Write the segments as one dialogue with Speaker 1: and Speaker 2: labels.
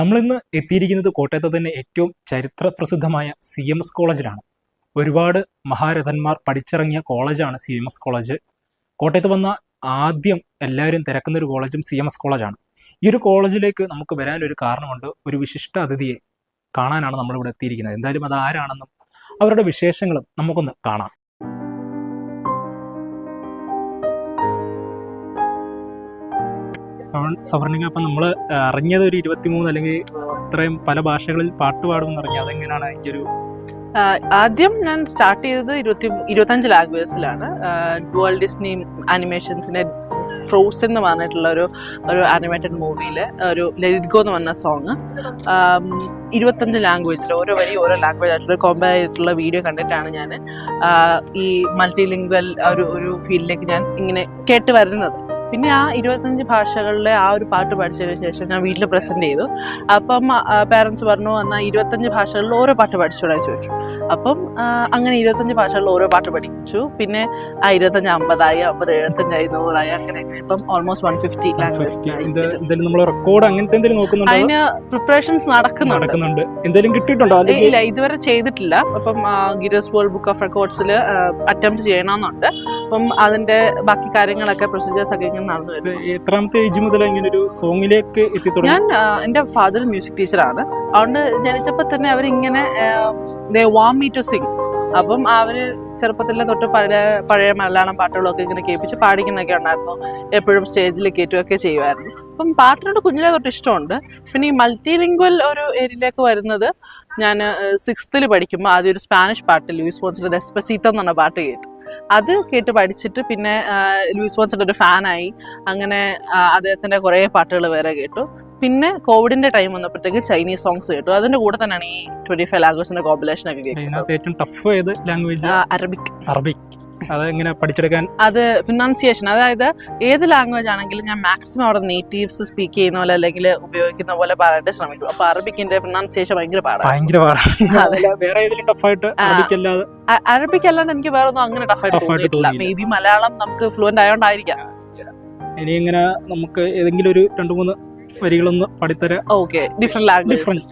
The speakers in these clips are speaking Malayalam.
Speaker 1: നമ്മളിന്ന് എത്തിയിരിക്കുന്നത് കോട്ടയത്തെ തന്നെ ഏറ്റവും ചരിത്ര പ്രസിദ്ധമായ സി എം എസ് കോളേജിലാണ്. ഒരുപാട് മഹാരഥന്മാർ പഠിച്ചിറങ്ങിയ കോളേജാണ് സി എം എസ് കോളേജ്. കോട്ടയത്ത് വന്ന ആദ്യം എല്ലാവരും തിരക്കുന്ന ഒരു കോളേജും സി എം എസ് കോളേജാണ്. ഈ ഒരു കോളേജിലേക്ക് നമുക്ക് വരാനൊരു കാരണമുണ്ട്. ഒരു വിശിഷ്ട അതിഥിയെ കാണാനാണ് നമ്മളിവിടെ എത്തിയിരിക്കുന്നത്. എന്തായാലും അത് ആരാണെന്നും അവരുടെ വിശേഷങ്ങളും നമുക്കൊന്ന് കാണാം. സവർണിക അപ്പം നമ്മൾ അറിഞ്ഞത് ഒരു ഇരുപത്തിമൂന്ന് അല്ലെങ്കിൽ അത്രയും പല ഭാഷകളിൽ പാട്ട് പാടുമെന്ന് അറിഞ്ഞത് അതെങ്ങനെയാണ് അതിന്റെ ഒരു
Speaker 2: ആദ്യം ഞാൻ സ്റ്റാർട്ട് ചെയ്തത് ഇരുപത്തി ഇരുപത്തഞ്ച് ലാംഗ്വേജസിലാണ് വേൾഡ് ഡിസ്നി അനിമേഷൻസിന്റെ ഫ്രോസൻ എന്ന് പറഞ്ഞിട്ടുള്ള ഒരു ഒരു ആനിമേറ്റഡ് മൂവിയിൽ ഒരു ലെറ്റ് ഗോ എന്ന് പറഞ്ഞ സോങ് ഇരുപത്തഞ്ച് ലാംഗ്വേജിൽ ഓരോ വരി ഓരോ ലാംഗ്വേജ് ആയിട്ടുള്ള കോമ്പയർ ആയിട്ടുള്ള വീഡിയോ കണ്ടിട്ടാണ് ഞാൻ ഈ മൾട്ടി ലിംഗ്വൽ ഒരു ഒരു ഫീൽഡിലേക്ക് ഞാൻ ഇങ്ങനെ കേട്ട് വരുന്നത്. പിന്നെ ആ ഇരുപത്തഞ്ച് ഭാഷകളിലെ ആ ഒരു പാട്ട് പഠിച്ചതിന് ശേഷം ഞാൻ വീട്ടിൽ പ്രസന്റ് ചെയ്തു. അപ്പം പാരൻസ് പറഞ്ഞു എന്നാൽ ഇരുപത്തഞ്ച് ഭാഷകളിൽ ഓരോ പാട്ട് പഠിച്ചോടാ ചോദിച്ചു. അപ്പം അങ്ങനെ ഇരുപത്തഞ്ച് ഭാഷകളിൽ ഓരോ പാട്ട് പഠിച്ചു പിന്നെ ആ ഇരുപത്തഞ്ച് അമ്പതായി അമ്പത് എഴുപത്തഞ്ചായി നൂറായി അങ്ങനെ ഇപ്പം ഓൾമോസ്റ്റ് വൺ ഫിഫ്റ്റി ലാംഗ്വേജ് അതിന് പ്രിപ്പറേഷൻസ് നടക്കുന്നുണ്ട്.
Speaker 1: എന്തെങ്കിലും കിട്ടിയിട്ടുണ്ടോ?
Speaker 2: ഇല്ല ഇതുവരെ ചെയ്തിട്ടില്ല. അപ്പം ഗിരോസ് വേൾഡ് ബുക്ക് ഓഫ് റെക്കോർഡ്സിൽ അറ്റംപ്റ്റ് ചെയ്യണമെന്നുണ്ട് അപ്പം അതിന്റെ ബാക്കി കാര്യങ്ങളൊക്കെ പ്രൊസീജിയേഴ്സ് ഒക്കെ ഇങ്ങനെ നടന്നു
Speaker 1: എത്രാമത്തെ ഏജ് മുതൽ ഇങ്ങനെ ഒരു സോങ്ങിലേക്ക് എത്തിത്തുടങ്ങി
Speaker 2: ഞാൻ എന്റെ ഫാദർ മ്യൂസിക് ടീച്ചറാണ് അതുകൊണ്ട് ജനിച്ചപ്പോൾ തന്നെ അവരിങ്ങനെ they want me to sing അപ്പം അവർ ചെറുപ്പത്തിലെ തൊട്ട് പഴയ പഴയ മലയാളം പാട്ടുകളൊക്കെ ഇങ്ങനെ കേൾപ്പിച്ച് പാടിക്കുന്നൊക്കെ ഉണ്ടായിരുന്നു. എപ്പോഴും സ്റ്റേജിൽ കയറ്റുകയൊക്കെ ചെയ്യുമായിരുന്നു. അപ്പം പാട്ടിനോട് കുഞ്ഞിലെ തൊട്ട് ഇഷ്ടമുണ്ട്. പിന്നെ ഈ മൾട്ടി ലിംഗ്വൽ ഒരു ഏരിയയിലേക്ക് വരുന്നത് ഞാൻ സിക്സ്ത്തിൽ പഠിക്കുമ്പോൾ ആദ്യം ഒരു സ്പാനിഷ് പാട്ട് ലൂയിസ് ഫോൺസിന്റെ ഡെസ്പസീത്തോ എന്ന് പറഞ്ഞ പാട്ട് കേട്ടു. അത് കേട്ട് പഠിച്ചിട്ട് പിന്നെ ലൂസ് ലൂയിസ് ഫോൺസിന്റെ ഒരു ഫാനായി. അങ്ങനെ അദ്ദേഹത്തിന്റെ അദ്ദേഹത്തിന്റെ കുറേ പാട്ടുകൾ വേറെ കേട്ടു. പിന്നെ കോവിഡിന്റെ ടൈം വന്നപ്പോഴത്തേക്ക് ചൈനീസ് സോങ്സ് കേട്ടു. അതിന്റെ കൂടെ തന്നെയാണ് ഈ ട്വന്റി ഫൈവ് ലാംഗ്വേജിന്റെ കോമ്പിനേഷൻ ഒക്കെ കേൾക്കുന്നത്.
Speaker 1: ഏറ്റവും ടഫ് ലാംഗ്വേജ്
Speaker 2: അറബിക്.
Speaker 1: അറബിക്. അത് എങ്ങനെ പഠിച്ചെടുക്കാൻ?
Speaker 2: അത് പ്രൊനൗൺസിയേഷൻ അതായത് ഏത് ലാംഗ്വേജ് ആണെങ്കിലും ഞാൻ മാക്സിമം അവിടെ നേറ്റീവ്സ് സ്പീക്ക് ചെയ്യുന്ന പോലെ അല്ലെങ്കിൽ ഉപയോഗിക്കുന്ന പോലെ പറയാനായിട്ട് ശ്രമിക്കും. അപ്പൊ അറബിക്കിന്റെ പ്രൊനൗൺസിയേഷൻ ഭയങ്കര പാടാണ്
Speaker 1: ഭയങ്കര പാടാണ്. വേറെ ഏതെങ്കിലും ടഫായിട്ട്
Speaker 2: ആ.
Speaker 1: അറബിക് അല്ലാതെ?
Speaker 2: അ- അറബിക് അല്ലാണ്ട് എനിക്ക് വേറെ ഒന്നും അങ്ങനെ ടഫായിട്ട്
Speaker 1: ആയിട്ട്
Speaker 2: തോന്നിയിട്ടില്ല. മേ ബി മലയാളം നമുക്ക് ഫ്ലുവന്റ് ആയതുകൊണ്ടായിരിക്കാം
Speaker 1: ഇനി ഇങ്ങനെ നമുക്ക് ഏതെങ്കിലും ഒരു രണ്ടു മൂന്ന് വരികളൊന്ന് പഠിത്തരാം.
Speaker 2: ഓക്കെ ഡിഫറെന്റ് ലാംഗ്വേജ് ഡിഫറെന്റ്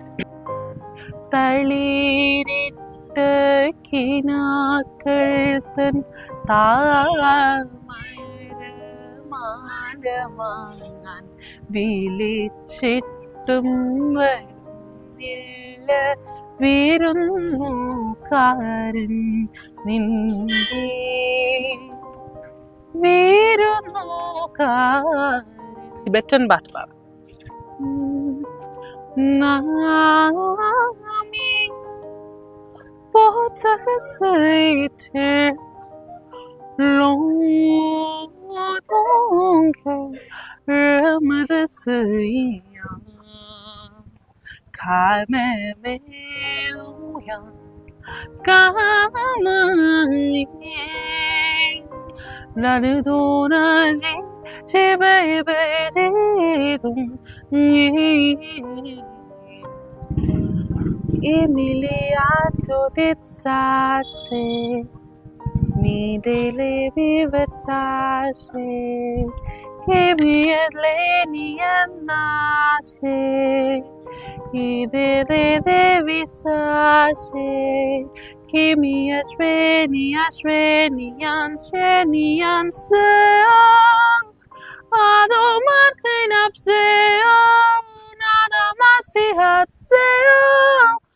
Speaker 2: കിനാക്കൾ തൻ വിളിച്ചിട്ടും വരുന്നില്ല വീരുന്നുകാരൻ നിന്റെ വീരുന്നുകാരൻ ടിബറ്റൻ പാട്ട് പാടാം. 사이트 롱동게 음드스이야 가메멜로야 까마니 나를 돌아지 집에 배지동이 이밀리아 distace, mi dele viversace, che mi edleni annace, i dele devisace, che mi asreni asreni anseni anseam, oh. adomartin abseam, oh. nada masihat seam, oh.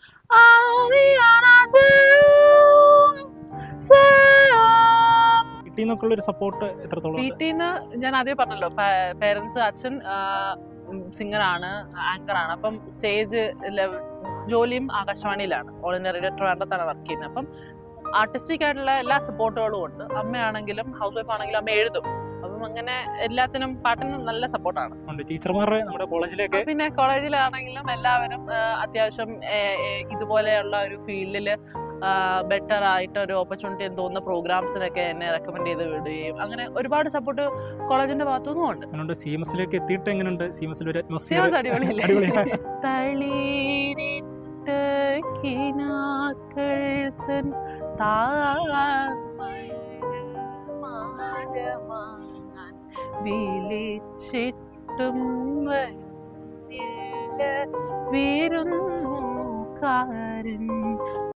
Speaker 1: വീട്ടിൽ നിന്നൊക്കെയുള്ള ഒരു സപ്പോർട്ട് എത്രത്തോളം?
Speaker 2: വീട്ടിൽ നിന്ന് ഞാൻ ആദ്യം പറഞ്ഞല്ലോ പേരൻസ് അച്ഛൻ സിംഗർ ആണ് ആങ്കർ ആണ് അപ്പം സ്റ്റേജ് ജോലിയും ആകാശവാണിയിലാണ്. ഓൾ ഇന്ത്യ റേഡിയോ ട്രിവാൻഡ്രത്താണ് വർക്ക് ചെയ്യുന്നത്. അപ്പം ആർട്ടിസ്റ്റിക് ആയിട്ടുള്ള എല്ലാ സപ്പോർട്ടുകളും ഉണ്ട്. അമ്മയാണെങ്കിലും ഹൗസ് വൈഫ് ആണെങ്കിലും അമ്മ എഴുതും. അപ്പം അങ്ങനെ എല്ലാത്തിനും പാട്ടിനും നല്ല സപ്പോർട്ടാണ്
Speaker 1: ടീച്ചർമാരുടെ നമ്മുടെ കോളേജിലേക്ക്
Speaker 2: പിന്നെ കോളേജിലാണെങ്കിലും എല്ലാവരും അത്യാവശ്യം ഇതുപോലെയുള്ള ഒരു ഫീൽഡിൽ ബെറ്റർ ആയിട്ട് ഒരു ഓപ്പർച്യൂണിറ്റി എന്ന് തോന്നുന്ന പ്രോഗ്രാംസിനൊക്കെ എന്നെ റെക്കമെൻഡ് ചെയ്ത് വിടുകയും. അങ്ങനെ ഒരുപാട് സപ്പോർട്ട് കോളേജിന്റെ ഭാഗത്തുനിന്നും ഉണ്ട്.
Speaker 1: അതുകൊണ്ട് സി എം എസിലേക്ക് എത്തിയിട്ട് എങ്ങനെയുണ്ട്? സി എം എസിൽ ഒരു
Speaker 2: സിയോസ് അടിപൊളിയല്ലേ?
Speaker 1: അടിപൊളിയാണ്.
Speaker 2: തളിരിട്ട് കിനാക്കൾ തൻ താമരമാനമാങ്ങാൻ വിളിച്ചിട്ടും വരുന്നില്ല വീരുന്നു കാരൻ